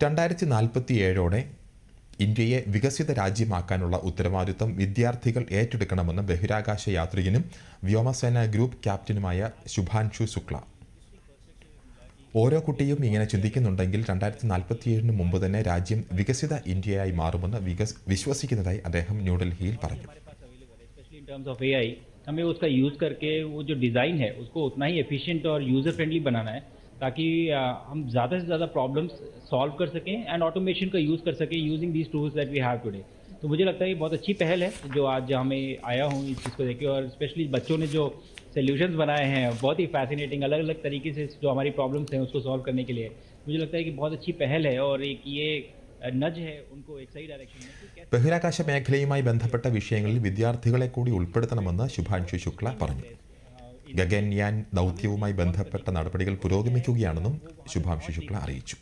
രണ്ടായിരത്തി നാൽപ്പത്തി ഏഴോടെ ഇന്ത്യയെ വികസിത രാജ്യമാക്കാനുള്ള ഉത്തരവാദിത്തം വിദ്യാർത്ഥികൾ ഏറ്റെടുക്കണമെന്ന് ബഹിരാകാശ യാത്രികനും വ്യോമസേന ഗ്രൂപ്പ് ക്യാപ്റ്റനുമായ ശുഭാൻഷു ശുക്ല ഓരോ കുട്ടിയും ഇങ്ങനെ ചിന്തിക്കുന്നുണ്ടെങ്കിൽ രണ്ടായിരത്തി നാൽപ്പത്തിയേഴിന് മുമ്പ് തന്നെ രാജ്യം വികസിത ഇന്ത്യയായി മാറുമെന്ന് വികസ് വിശ്വസിക്കുന്നതായി അദ്ദേഹം ന്യൂഡൽഹിയിൽ പറഞ്ഞു specially in terms of AI हमें उसका यूज़ करके वो जो डिज़ाइन है उसको उतना ही एफिशिएंट और यूज़र फ्रेंडली बनाना है ताकि आ, हम ज़्यादा से ज़्यादा प्रॉब्लम्स सॉल्व कर सकें एंड ऑटोमेशन का यूज़ कर सकें using these tools that we have today तो मुझे लगता है ये बहुत अच्छी पहल है जो आज हमें आया हूँ इस चीज़ को देख के और स्पेशली बच्चों ने जो सोल्यूशंस बनाए हैं बहुत ही फैसिनेटिंग अलग अलग तरीके से जो हमारी प्रॉब्लम्स हैं उसको सॉल्व करने के लिए मुझे लगता है कि बहुत अच्छी पहल है और एक ये नज है उनको एक सही डायरेक्शन में कि कैसे ബഹിരാകാശ മേഖലയുമായി ബന്ധപ്പെട്ട വിഷയങ്ങളിൽ വിദ്യാർത്ഥികളെ കൂടി ഉൾപ്പെടുത്തണമെന്ന് ശുഭാൻഷു ശുക്ല പറഞ്ഞു ഗഗൻയാൻ ദൗത്യവുമായി ബന്ധപ്പെട്ട നടപടികൾ പുരോഗമിക്കുകയാണെന്നും ശുഭാംശു ശുക്ല അറിയിച്ചു.